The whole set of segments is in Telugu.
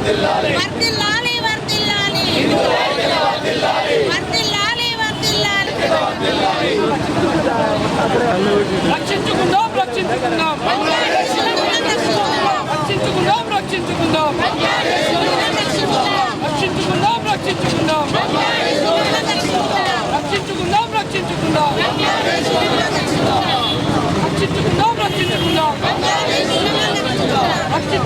వర్ధిల్లాలి వర్ధిల్లాలి వర్ధిల్లాలి వర్ధిల్లాలి రక్షించుకుందాం. రక్షించుకుందాం రక్షించుకుందాం. రక్షించుకుందాం రక్షించుకుందాం. రక్షించుకుందాం రక్షించుకుందాం. రక్షించుకుందాం రక్షించుకుందాం. రక్షించుకుందాం రక్షించుకుందాం. Oczy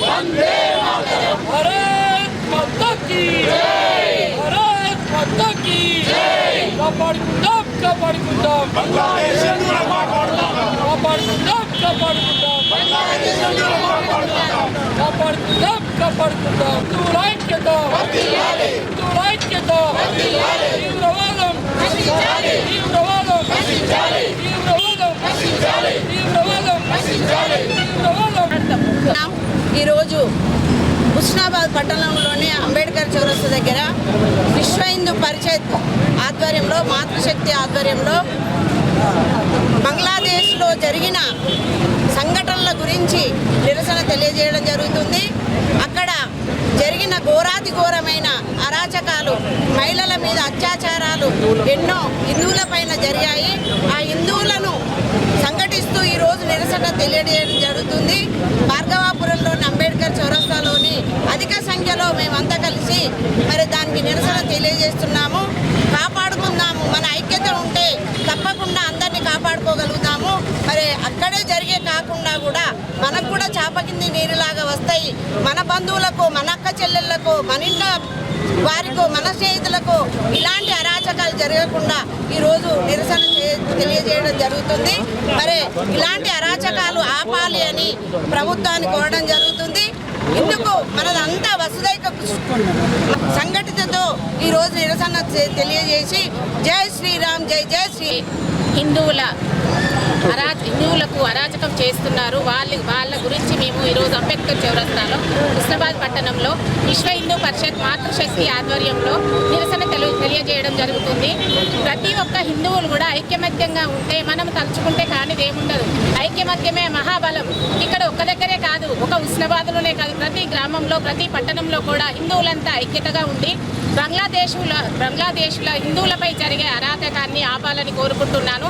वंदे मातरम भारत माता की भारत माता की कबड्डी कुंडम कबड्डी कुंडम बांग्लादेश कापड़ कुंडम कबड्डी कुंडम बांग्लादेश కాపాడుకుందాం కాపాడుకుందాం. హిందువుల ఐక్యత. హిందువుల ఐక్యత. తీవ్రవాదం. తీవ్రవాదం. తీవ్రవాదం. తీవ్రవాదం. తీవ్రవాదం. ఉన్నాం. ఈరోజు హుస్నాబాద్ పట్టణంలోని అంబేద్కర్ చౌరస్తా దగ్గర విశ్వ హిందూ పరిషత్ ఆధ్వర్యంలో మాతృశక్తి ఆధ్వర్యంలో బంగ్లాదేశ్లో జరిగిన సంఘటనల గురించి నిరసన తెలియజేయడం జరుగుతుంది. అక్కడ జరిగిన ఘోరాతి ఘోరమైన అరాచకాలు మహిళల మీద అత్యాచారాలు ఎన్నో హిందువుల పైన జరిగాయి. ఆ హిందువులను సంఘటిస్తూ ఈరోజు నిరసన తెలియజేయడం జరుగుతుంది. భార్గవాపురంలోని అంబేద్కర్ చౌరస్తాలోని అధిక సంఖ్యలో మేమంతా కలిసి మరి దానికి నిరసన తెలియజేస్తున్నాము. కాపాడుకుందాము మన ఐక్యత ఉంటే తప్పకుండా అందరినీ కాపాడుకోగలుగుతాము. మరి అక్కడే జరిగే కాకుండా కూడా మనకు కూడా చాప కింది నీరులాగా వస్తాయి. మన బంధువులకు మన అక్క చెల్లెళ్ళకు మన ఇంట్లో వారికో మన స్నేహితులకు ఇలాంటి అరాచకాలు జరగకుండా ఈరోజు నిరసన తెలియజేయడం జరుగుతుంది. మరి ఇలాంటి అరాచకాలు ఆపాలి అని ప్రభుత్వాన్ని కోరడం జరుగుతుంది. ఇందుకు మనదంతా వసుదైక సంఘటన ఈరోజు నిరసన తెలియజేసి జై శ్రీరామ్ జై జై శ్రీ హిందువుల అరా హిందువులకు అరాచకం చేస్తున్నారు. వాళ్ళ వాళ్ళ గురించి మేము ఈరోజు అంబేద్కర్ చౌరస్తాలో హుస్నాబాద్ పట్టణంలో విశ్వ హిందూ పరిషత్ మాతృశక్తి ఆధ్వర్యంలో నిరసన తెలియజేయడం జరుగుతుంది. ప్రతి ఒక్క హిందువులు కూడా ఐక్యమత్యంగా ఉంటే మనం తలుచుకుంటే కానిది ఏముండదు. ఐక్యమత్యమే మహాబలం. ఇక్కడ ఒక్క దగ్గరే కాదు ఒక ఉష్ణబాదులోనే కాదు ప్రతి గ్రామంలో ప్రతి పట్టణంలో కూడా హిందువులంతా ఐక్యతగా ఉండి బంగ్లాదేశుల బంగ్లాదేశ్ల హిందువులపై జరిగే అరాచకాన్ని ఆపాలని కోరుకుంటున్నాను.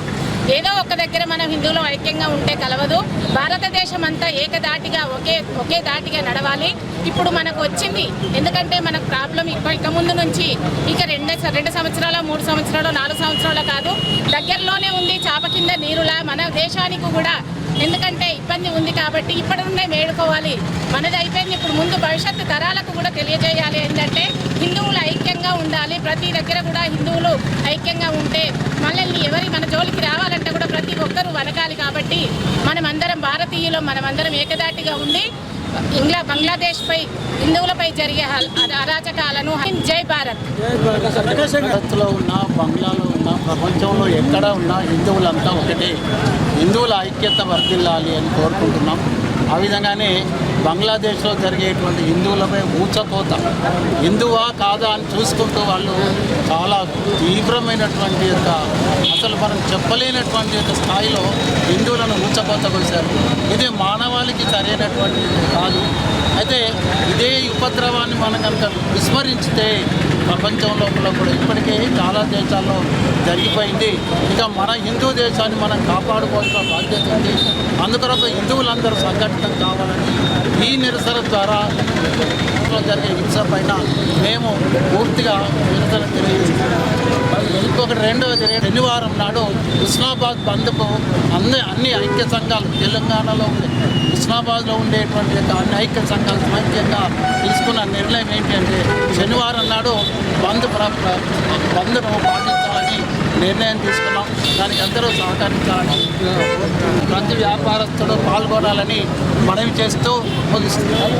ఏదో ఒక దగ్గర మనం హిందువులు ఐక్యంగా ఉంటే కలవదు. భారతదేశం అంతా ఏకదాటిగా ఒకే ఒకే దాటిగా నడవాలి. ఇప్పుడు మనకు వచ్చింది. ఎందుకంటే మనకు ప్రాబ్లం ఇక ముందు నుంచి ఇక రెండు రెండు సంవత్సరాల మూడు సంవత్సరాలు నాలుగు సంవత్సరాలు కాదు. దగ్గరలోనే ఉంది చాప కింద నీరులా మన దేశానికి కూడా. ఎందుకంటే ఇబ్బంది ఉంది కాబట్టి ఇప్పటి నుండే మేడుకోవాలి మనది అయిపోయింది. ఇప్పుడు ముందు భవిష్యత్తు తరాలకు కూడా తెలియజేయాలి ఏంటంటే హిందువులు ఉండాలి. ప్రతి దగ్గర కూడా హిందువులు ఐక్యంగా ఉంటే మనల్ని ఎవరి మన జోలికి రావాలంటే కూడా ప్రతి ఒక్కరూ వనకాలి కాబట్టి మనమందరం భారతీయులు మనమందరం ఏకదాటిగా ఉండి ఇంగ్లా బంగ్లాదేశ్పై హిందువులపై జరిగే అరాచకాలను జై భారత్. భారత్లో ఉన్న బంగ్లాలో ఉన్న ప్రపంచంలో ఎక్కడ ఉన్న హిందువులంతా ఒకటే. హిందువుల ఐక్యత వర్ధిల్లాలి అని కోరుకుంటున్నాం. ఆ విధంగానే బంగ్లాదేశ్లో జరిగేటువంటి హిందువులపై ఊచకోత. హిందువా కాదా అని చూసుకుంటూ వాళ్ళు చాలా తీవ్రమైనటువంటి యొక్క అసలు మనం చెప్పలేనటువంటి యొక్క స్థాయిలో హిందువులను ఊచకోత కోసారు ఇది మానవాళికి సరైనటువంటి కాదు. అయితే ఇదే ఉపద్రవాన్ని మనం కనుక విస్మరించితే ప్రపంచం లోపల కూడా ఇప్పటికే చాలా దేశాల్లో జరిగిపోయింది. ఇక మన హిందూ దేశాన్ని మనం కాపాడుకోవాల్సిన బాధ్యత ఉంది. అందుకొరకు హిందువులందరూ సంఘటితం కావాలని ఈ నిరసన ద్వారా జరిగే హింస పైన మేము పూర్తిగా నిరసన తెలియజేస్తున్నాము ఇంకొకటి రెండవది శనివారం నాడు హుస్నాబాద్ బంద్కు అన్ని అన్ని ఐక్య సంఘాలు తెలంగాణలో ఉండే హుస్నాబాద్లో ఉండేటువంటి యొక్క అన్ని ఐక్య సంఘాలు సమైక్యంగా తీసుకున్న నిర్ణయం ఏంటంటే అంటే శనివారం నాడు బంద్ బంద్ను పాటించాలని నిర్ణయం తీసుకున్నాం. దానికి అందరూ సహకరించాలని ప్రతి వ్యాపారస్తుడు పాల్గొనాలని మనవి చేస్తూ ముగిస్తున్నాం.